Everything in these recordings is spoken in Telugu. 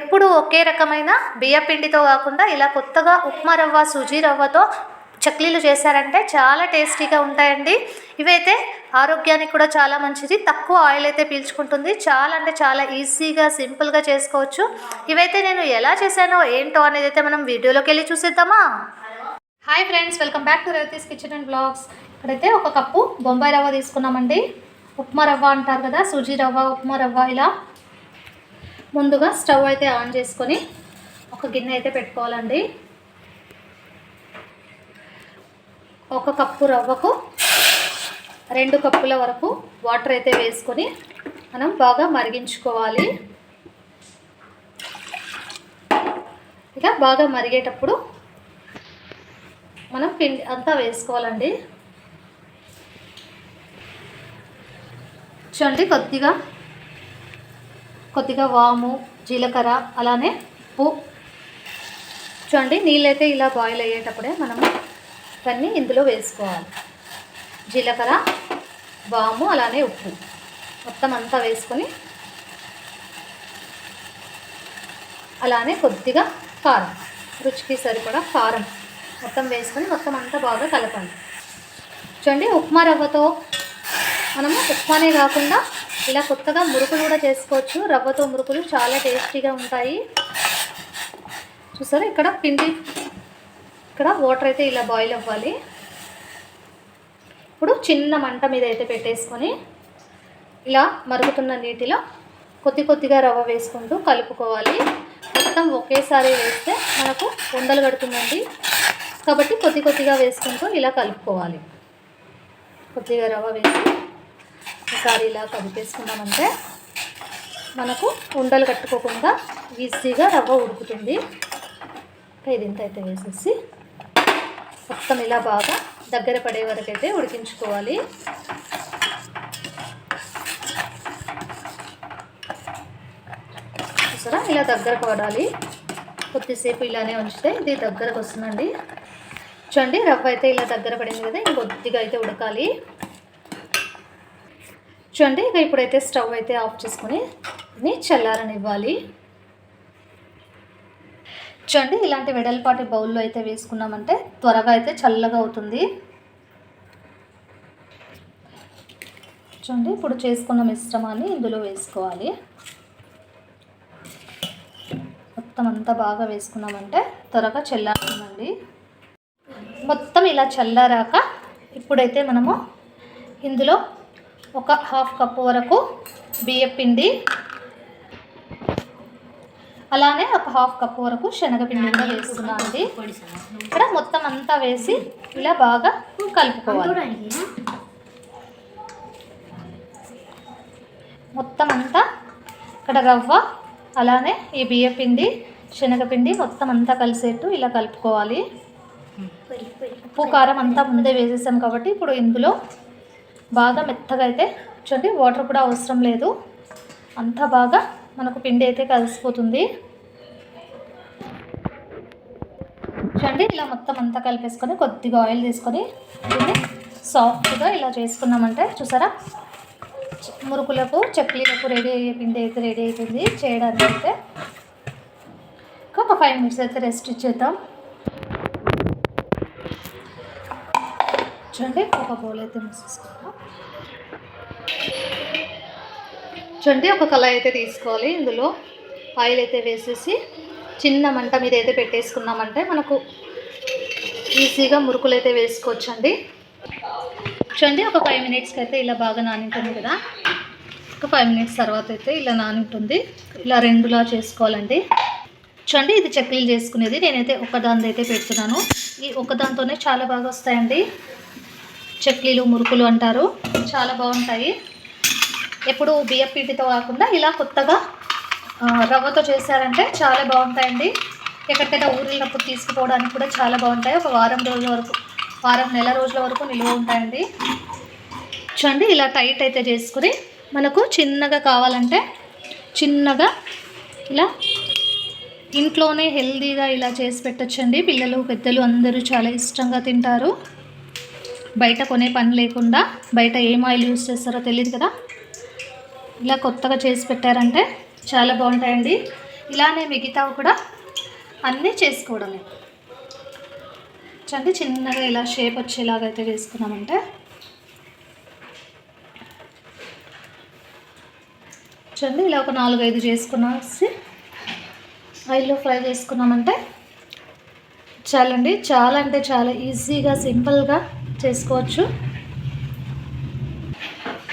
ఎప్పుడు ఒకే రకమైన బియ్య పిండితో కాకుండా ఇలా కొత్తగా ఉప్మా రవ్వ సుజీ రవ్వతో చక్లీలు చేశారంటే చాలా టేస్టీగా ఉంటాయండి. ఇవైతే ఆరోగ్యానికి కూడా చాలా మంచిది. తక్కువ ఆయిల్ అయితే పీల్చుకుంటుంది. చాలా అంటే చాలా ఈజీగా సింపుల్గా చేసుకోవచ్చు. ఇవైతే నేను ఎలా చేశానో ఏంటో అనేది అయితే మనం వీడియోలోకి వెళ్ళి చూసేద్దామా? Hi friends welcome back to Revathi's kitchen and blogs. ఇక్కడైతే ఒక కప్పు బొంబాయి రవ్వ తీసుకున్నామండి. ఉప్మా రవ్వ అంటారు కదా సుజీ రవ్వ ఉప్మా రవ్వ ఇలా ముందుగా స్టవ్ అయితే ఆన్ చేసుకొని ఒక గిన్నె అయితే పెట్టుకోవాలండి. ఒక కప్పు రవ్వకు రెండు కప్పుల వరకు వాటర్ అయితే వేసుకొని మనం బాగా మరిగించుకోవాలి. ఇలా బాగా మరిగేటప్పుడు మనం పిండి అంతా వేసుకోవాలండి. చూడండి కొద్దిగా కొద్దిగా వాము జీలకర్ర అలానే ఉప్పు. చూడండి నీళ్ళైతే ఇలా బాయిల్ అయ్యేటప్పుడే మనము ఇవన్నీ ఇందులో వేసుకోవాలి. జీలకర్ర వాము అలానే ఉప్పు. మొత్తం అంతా వేసుకొని అలానే కొద్దిగా కారం. రుచికి సరిపడా కారం మొత్తం వేసుకొని మొత్తం అంతా బాగా కలపండి చూడండి ఉప్మా రవ్వతో మనము ఉప్మానే కాకుండా ఇలా కొత్తగా మురుకులు కూడా చేసుకోవచ్చు. రవ్వతో మురుకులు చాలా టేస్టీగా ఉంటాయి. చూసారా? ఇక్కడ పిండి ఇక్కడ వాటర్ అయితే ఇలా బాయిల్ అవ్వాలి. ఇప్పుడు చిన్న మంట మీద అయితే పెట్టేసుకొని ఇలా మరుగుతున్న నీటిలో కొద్ది కొద్దిగా రవ్వ వేసుకుంటూ కలుపుకోవాలి. మొత్తం ఒకేసారి వేస్తే మనకు ఉండలు కడుతుందండి. కాబట్టి కొద్ది కొద్దిగా వేసుకుంటూ ఇలా కలుపుకోవాలి. కొద్దిగా రవ్వ వేసి ఒకసారి ఇలా కలిపేసుకున్నామంటే మనకు ఉండలు కట్టుకోకుండా ఈజీగా రవ్వ ఉడుకుతుంది. ఇది ఇంత అయితే వేసేసి మొత్తం ఇలా బాగా దగ్గర పడే వరకు అయితే ఉడికించుకోవాలి. చూసారా? ఇలా దగ్గర పడాలి. కొద్దిసేపు ఇలానే ఉంచితే ఇది దగ్గరకు వస్తుందండి. చూడండి రవ్వ అయితే ఇలా దగ్గర పడింది కదా ఇంకొద్దిగా అయితే ఉడకాలి. చూడండి ఇక ఇప్పుడైతే స్టవ్ అయితే ఆఫ్ చేసుకుని దీన్ని చల్లారనివ్వాలి. చూడండి ఇలాంటి వెడల్పాటి బౌల్లో అయితే వేసుకున్నామంటే త్వరగా అయితే చల్లగా అవుతుంది. చూడండి ఇప్పుడు చేసుకున్న మిశ్రమాన్ని ఇందులో వేసుకోవాలి. మొత్తం అంతా బాగా వేసుకున్నామంటే త్వరగా చల్లారుతుందండి. మొత్తం ఇలా చల్లారాక ఇప్పుడైతే మనము ఇందులో ఒక హాఫ్ కప్పు వరకు బియ్యం పిండి. అలానే ఒక హాఫ్ కప్ వరకు శనగపిండి కూడా వేస్తున్నాను అండి ఇక్కడ మొత్తం అంతా వేసి ఇలా బాగా కలుపుకోవాలి. మొత్తం అంతా ఇక్కడ రవ్వ అలానే ఈ బియ్య పిండి శనగపిండి మొత్తం అంతా కలిసేట్టు ఇలా కలుపుకోవాలి. ఉప్పు కారం అంతా ముందే వేసేసాం కాబట్టి ఇప్పుడు ఇందులో బాగా మెత్తగా అయితే చూడండి వాటర్ కూడా అవసరం లేదు. అంత బాగా మనకు పిండి అయితే కలిసిపోతుంది. చూడండి ఇలా మొత్తం అంతా కలిపేసుకొని కొద్దిగా ఆయిల్ తీసుకొని దీన్ని సాఫ్ట్గా ఇలా చేసుకున్నామంటే చూసారా? మురుకులకు చక్లీలకు రెడీ అయ్యే పిండి అయితే రెడీ అవుతుంది చేయడానికి అయితే ఒక ఫైవ్ మినిట్స్ అయితే రెస్ట్ ఇచ్చేద్దాం. చూడండి ఒక బౌల్ అయితే మూసేసుకుందాం. చూడండి ఒక కళాయి అయితే తీసుకోవాలి. ఇందులో ఆయిల్ అయితే వేసేసి చిన్న మంట మీద అయితే పెట్టేసుకున్నామంటే మనకు ఈజీగా మురుకులు అయితే వేసుకోవచ్చండి. చూడండి ఒక ఫైవ్ మినిట్స్కి అయితే ఇలా బాగా నానింటుంది కదా. ఒక ఫైవ్ మినిట్స్ తర్వాత అయితే ఇలా నానింటుంది. ఇలా రెండులా చేసుకోవాలండి. చూడండి ఇది చక్లీలు చేసుకునేది. నేనైతే ఒకదానిది అయితే పెడుతున్నాను. ఈ ఒకదాంతోనే చాలా బాగా వస్తాయండి. చక్లీలు మురుకులు అంటారు. చాలా బాగుంటాయి. ఎప్పుడు బియ్యం పిండితో కాకుండా ఇలా కొత్తగా రవ్వతో చేశారంటే చాలా బాగుంటాయండి. ఎక్కడికైనా ఊరినప్పుడు తీసుకుపోవడానికి కూడా చాలా బాగుంటాయి. ఒక వారం రోజుల వరకు వారం నెల రోజుల వరకు నిల్వ ఉంటాయండి. చూడండి ఇలా టైట్ అయితే చేసుకుని మనకు చిన్నగా కావాలంటే చిన్నగా ఇలా ఇంట్లోనే హెల్దీగా ఇలా చేసి పెట్టచ్చండి. పిల్లలు పెద్దలు అందరూ చాలా ఇష్టంగా తింటారు. బయట కొనే పని లేకుండా బయట ఏం ఆయిల్ యూస్ చేస్తారో తెలియదు కదా. ఇలా కొత్తగా చేసి పెట్టారంటే చాలా బాగుంటాయండి. ఇలానే మిగతా కూడా అన్నీ చేసుకోవడమే. చూడండి చిన్నగా ఇలా షేప్ వచ్చేలాగా అయితే చేసుకున్నామంటే చూడండి ఇలా ఒక నాలుగు ఐదు చేసుకున్నాసి ఆయిల్లో ఫ్రై చేసుకున్నామంటే చాలండి. చాలా అంటే చాలా ఈజీగా సింపుల్గా చేసుకోవచ్చు.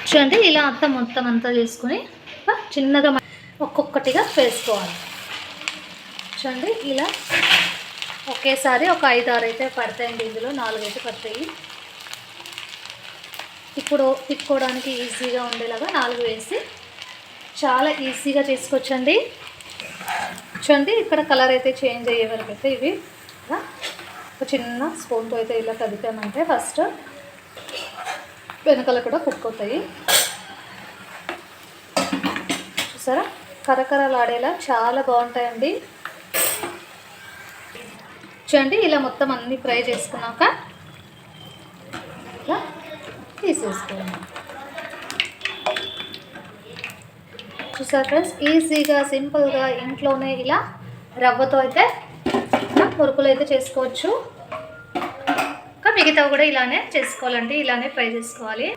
చూడండి ఇలా అంతా మొత్తం అంతా చేసుకొని చిన్నగా ఒక్కొక్కటిగా వేసుకోవాలి చూడండి ఇలా ఒకేసారి ఒక ఐదు ఆరు అయితే పడతాయండి ఇందులో నాలుగు అయితే పడతాయి. ఇప్పుడు తిప్పుకోవడానికి ఈజీగా ఉండేలాగా నాలుగు వేసి చాలా ఈజీగా చేసుకోవచ్చండి. చూడండి ఇక్కడ కలర్ అయితే చేంజ్ అయ్యే వరకు అయితే ఇవి ఒక చిన్న స్పూన్తో అయితే ఇలా కదిపామంటే ఫస్ట్ వెనకాల కూడా కుక్ అవుతాయి. చూసారా? కరకరలాడేలా చాలా బాగుంటాయండి. చూడండి ఇలా మొత్తం అన్ని ఫ్రై చేసుకున్నాక ఇలా తీసేసుకోండి చూసారు ఫ్రెండ్స్? ఈజీగా సింపుల్గా ఇంట్లోనే ఇలా రవ్వతో అయితే మురుకులు అయితే చేసుకోవచ్చు. ఇంకా మిగతావి కూడా ఇలానే చేసుకోవాలండి ఇలానే ఫ్రై చేసుకోవాలి.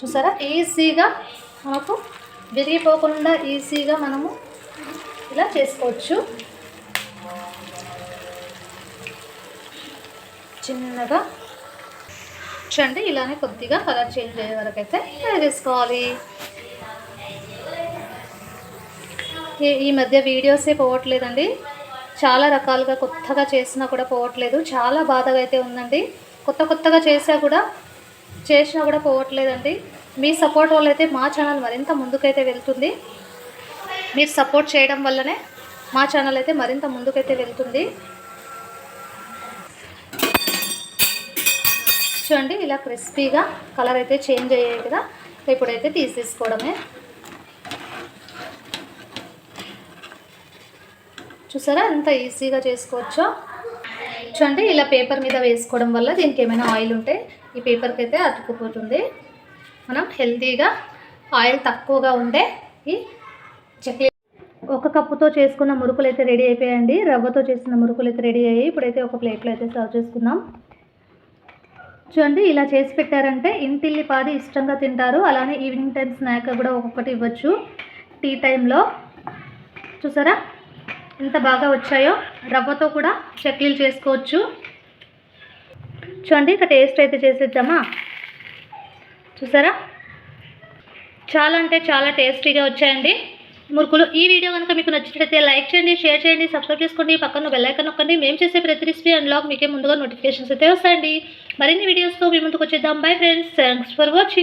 చూసారా? ఈజీగా మనకు విరిగిపోకుండా ఈజీగా మనము ఇలా చేసుకోవచ్చు. చిన్నగా చూడండి ఇలానే కొద్దిగా కలర్ చేంజ్ అయ్యే వరకు అయితే ఫ్రై చేసుకోవాలి. ఈ- ఈ మధ్య వీడియోసే పోవట్లేదండి. చాలా రకాలుగా కొత్తగా చేసినా కూడా పోవట్లేదు. చాలా బాధగా అయితే ఉందండి. కొత్త కొత్తగా చేసా కూడా చేసినా కూడా పోవట్లేదండి. మీ సపోర్ట్ వల్ల అయితే మా ఛానల్ మరింత ముందుకైతే వెళ్తుంది. మీరు సపోర్ట్ చేయడం వల్లనే మా ఛానల్ అయితే మరింత ముందుకైతే వెళ్తుంది. చూడండి ఇలా క్రిస్పీగా కలర్ అయితే చేంజ్ అయ్యాయి కదా. ఇప్పుడైతే తీసేసుకోవడమే. చూసారా? ఎంత ఈజీగా చేసుకోవచ్చో. చూడండి ఇలా పేపర్ మీద వేసుకోవడం వల్ల దీనికి ఏమైనా ఆయిల్ ఉంటే ఈ పేపర్కి అయితే అతుక్కుపోతుంది. మనం హెల్తీగా ఆయిల్ తక్కువగా ఉండే ఈ చక్లీ ఒక కప్పుతో చేసుకున్న మురుకులు అయితే రెడీ అయిపోయాయండి. రవ్వతో చేసిన మురుకులు అయితే రెడీ అయ్యాయి. ఇప్పుడైతే ఒక ప్లేట్లో అయితే సర్వ్ చేసుకుందాం. చూడండి ఇలా చేసి పెట్టారంటే ఇంటిల్లి పాది ఇష్టంగా తింటారు. అలానే ఈవినింగ్ టైం స్నాక్ కూడా ఒక్కొక్కటి ఇవ్వచ్చు. టీ టైంలో. చూసారా? ఎంత బాగా వచ్చాయో రవ్వతో కూడా చక్లీలు చేసుకోవచ్చు. చూడండి ఇక టేస్ట్ అయితే చేసేద్దామా? చూసారా? చాలా అంటే చాలా టేస్టీగా వచ్చాయండి. మురుకులు ఈ వీడియో కనుక మీకు నచ్చినట్లయితే లైక్ చేయండి షేర్ చేయండి సబ్స్క్రైబ్ చేసుకోండి పక్కన బెల్లైకన్ ఐకాన్ నొక్కండి. మేము చేసే ప్రతి రెసిపీ అండ్ లాగ్ మీకే ముందుగా నోటిఫికేషన్స్ అయితే వస్తాయండి. మరిన్ని వీడియోస్తో మీ ముందుకు వచ్చేద్దాం. Bye friends thanks for watching